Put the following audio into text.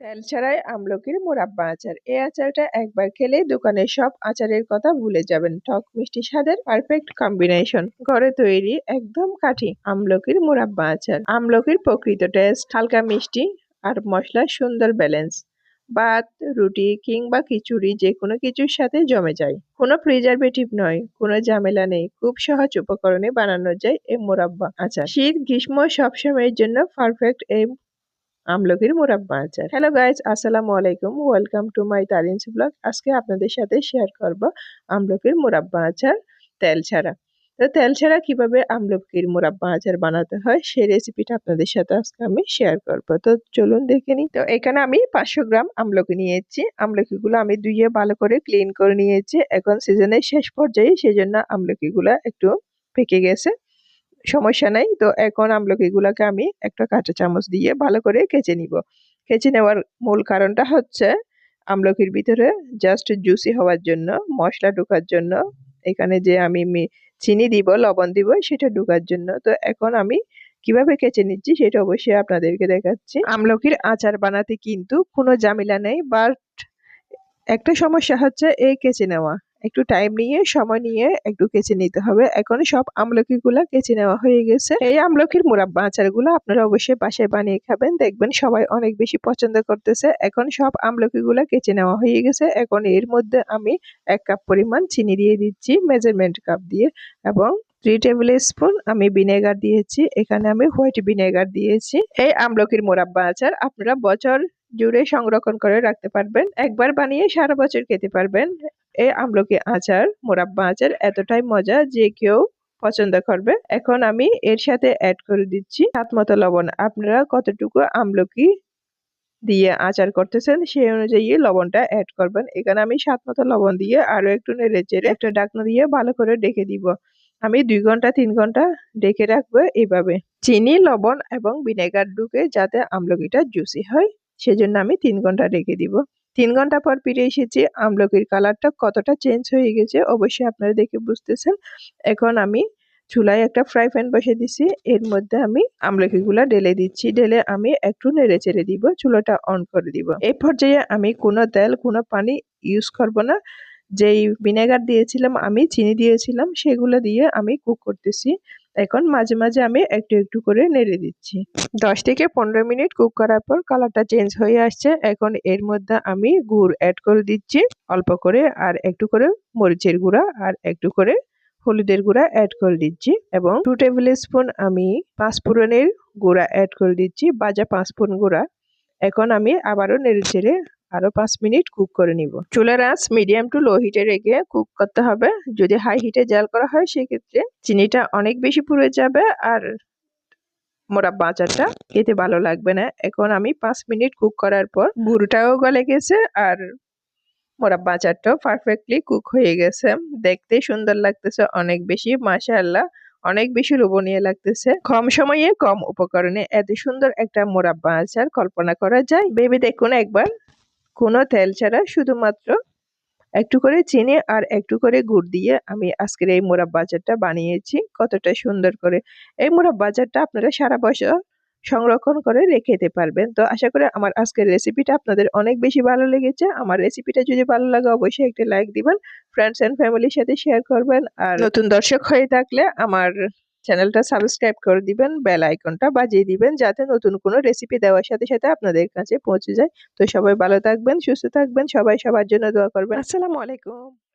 তেল ছাড়াই আমলকির মোরাব্বা আচার। এই আচারটা একবার খেলেই দোকানের সব আচারের কথা ভুলে যাবেন। টক মিষ্টি স্বাদের পারফেক্ট কম্বিনেশন ঘরে তৈরি একদম কাঠি আমলকির মোরাব্বা আচার। আমলকির প্রকৃত টেস্ট হালকা মিষ্টি আর মশলার সুন্দর ব্যালেন্স ভাত, রুটি কিংবা খিচুড়ি যে কোনো কিছুর সাথে জমে যায়। কোনো প্রিজারভেটিভ নয়, কোনো ঝামেলা নেই। খুব সহজ উপকরণে বানানো যায় এই মোরাব্বা আচার। শীত, গ্রীষ্ম সবসময়ের জন্য পারফেক্ট এই আমলকির মোরাব্বা আচার হ্যালো গাইজ আসসালামু আলাইকুম welcome to my Tarin's blog আজকে আপনাদের সাথে শেয়ার করব আমলকির মোরাব্বা আচার তেল ছাড়া তো তেল ছাড়া কীভাবে আমলকির মোরাব্বা আচার বানাতে হয় সেই রেসিপিটা আপনাদের সাথে আজকে আমি শেয়ার করব তো চলুন দেখে নিই তো এখানে আমি পাঁচশো গ্রাম আমলকি নিয়েছি। আমলকিগুলো আমি ধুয়ে ভালো করে ক্লিন করে নিয়েছি। এখন সিজনের শেষ পর্যায়ে সেই জন্য আমলকিগুলো একটু পেকে গেছে। সমস্যা নাই। তো এখন আমলকিগুলোকে আমি একটা কাঁচা চামচ দিয়ে ভালো করে কেচে নিব। কেচে নেওয়ার মূল কারণটা হচ্ছে আমলকির ভিতরে জাস্ট জুসি হওয়ার জন্য, মশলা ঢোকার জন্য, এখানে যে আমি চিনি দিব, লবণ দিব, সেটা ঢোকার জন্য। তো এখন আমি কীভাবে কেচে নিচ্ছি সেটা অবশ্যই আপনাদেরকে দেখাচ্ছি। আমলকির আচার বানাতে কিন্তু কোনো জামিলা নেই বাট একটা সমস্যা হচ্ছে এই কেচে নেওয়া। একটু টাইম নিয়ে, সময় নিয়ে একটু কেচে নিতে হবে। এখন সব আমলকিগুলা কেচে নেওয়া হয়ে গেছে। এই আমলকির মুরাব্বা আচারগুলো আপনারা অবশ্যই বাসায় বানিয়ে খাবেন। দেখবেন সবাই অনেক বেশি পছন্দ করতেছে। এখন সব আমলকিগুলা কেচে নেওয়া হয়ে গেছে। এখন এর মধ্যে আমি এক কাপ পরিমাণ চিনি দিয়ে দিচ্ছি মেজারমেন্ট কাপ দিয়ে, এবং থ্রি টেবিল স্পুন আমি ভিনেগার দিয়েছি। এখানে আমি হোয়াইট ভিনেগার দিয়েছি। এই আমলকির মোরাব্বা আচার আপনারা বছর জুড়ে সংরক্ষণ করে রাখতে পারবেন। একবার বানিয়ে সারা বছর খেতে পারবেন। এই আমলকি আচার, মোরাব্বা আচার এতটাই মজা যে কেউ পছন্দ করবে। এখন আমি এর সাথে অ্যাড করে দিচ্ছি সাত মতো লবণ। আপনারা কতটুকু আমলকি দিয়ে আচার করতেছেন সেই অনুযায়ী লবণটা অ্যাড করবেন। এখানে আমি সাত মতো লবণ দিয়ে আরও একটু নেড়ে চেড়ে একটা ডাকনা দিয়ে ভালো করে ডেকে দিব। আমি দুই ঘণ্টা, তিন ঘণ্টা ডেকে রাখব এইভাবে চিনি, লবণ এবং ভিনেগার ঢুকে যাতে আমলকিটা জুসি হয়, সেজন্য আমি তিন ঘণ্টা রেখে দিব। তিন ঘণ্টা পর ফিরে এসেছি। আমলকির কালারটা কতটা চেঞ্জ হয়ে গেছে অবশ্যই আপনারা দেখে বুঝতেছেন। এখন আমি চুলায় একটা ফ্রাই প্যান বসে দিছি। এর মধ্যে আমি আমলকিগুলো ঢেলে দিচ্ছি। ঢেলে আমি একটু নেড়ে চেড়ে দিব। চুলাটা অন করে দিব। এই পর্যায়ে আমি কোনো তেল, কোনো পানি ইউজ করব না। যেই ভিনেগার দিয়েছিলাম, আমি চিনি দিয়েছিলাম, সেগুলো দিয়ে আমি কুক করতেছি। এখন মাঝে মাঝে আমি একটু একটু করে নেড়ে দিচ্ছি। দশ থেকে পনেরো মিনিট কুক করার পর কালারটা চেঞ্জ হয়ে আসছে। এখন এর মধ্যে আমি গুড় অ্যাড করে দিচ্ছি। অল্প করে আর একটু করে মরিচের গুঁড়া আর একটু করে হলুদের গুঁড়া অ্যাড করে দিচ্ছি এবং টু টেবিল স্পুন আমি পাঁচফোড়নের গুঁড়া অ্যাড করে দিচ্ছি। বাজা পাঁচফোড়ন গুঁড়া। এখন আমি আবারও নেড়ে ছেড়ে আরও পাঁচ মিনিট কুক করে নিব। চুলার আঁচ মিডিয়াম টু লো হিটে রেখে কুক করতে হবে। যদি হাই হিটে জাল করা হয়, সেক্ষেত্রে চিনিটা অনেক বেশি পুড়ে যাবে আর মোরা বাঁচাটা খেতে ভালো লাগবে না। এখন আমি পাঁচ মিনিট কুক করার পর গুড়টাও গলে গেছে আর মোরা বাঁচারটাও পারফেক্টলি কুক হয়ে গেছে। দেখতে সুন্দর লাগতেছে অনেক বেশি, মাশাআল্লাহ। অনেক বেশি লোভনীয় লাগতেছে। কম সময়ে কম উপকরণে এত সুন্দর একটা মোরাব্বা আচার কল্পনা করা যায়। ভেবে দেখুন একবার। কোনো তেল ছাড়া শুধুমাত্র একটু করে চিনি আর একটু করে গুড় দিয়ে আমি আজকের এই মোরাব বাজারটা বানিয়েছি। কতটা সুন্দর করে এই মোরাব বাজারটা আপনারা সারা বছর সংরক্ষণ করে রেখে যেতে পারবেন। তো আশা করি আমার আজকের রেসিপিটা আপনাদের অনেক বেশি ভালো লেগেছে। আমার রেসিপিটা যদি ভালো লাগে অবশ্যই একটা লাইক দিবেন ফ্রেন্ডস অ্যান্ড ফ্যামিলির সাথে শেয়ার করবেন আর নতুন দর্শক হয়ে থাকলে আমার চ্যানেলটা সাবস্ক্রাইব করে দিবেন বেল আইকনটা বাজিয়ে দিবেন, যাতে নতুন কোনো রেসিপি দেওয়ার সাথে সাথে আপনাদের কাছে পৌঁছে যায়। তো সবাই ভালো থাকবেন, সুস্থ থাকবেন, সবাই সবার জন্য দোয়া করবেন। আসসালামু আলাইকুম।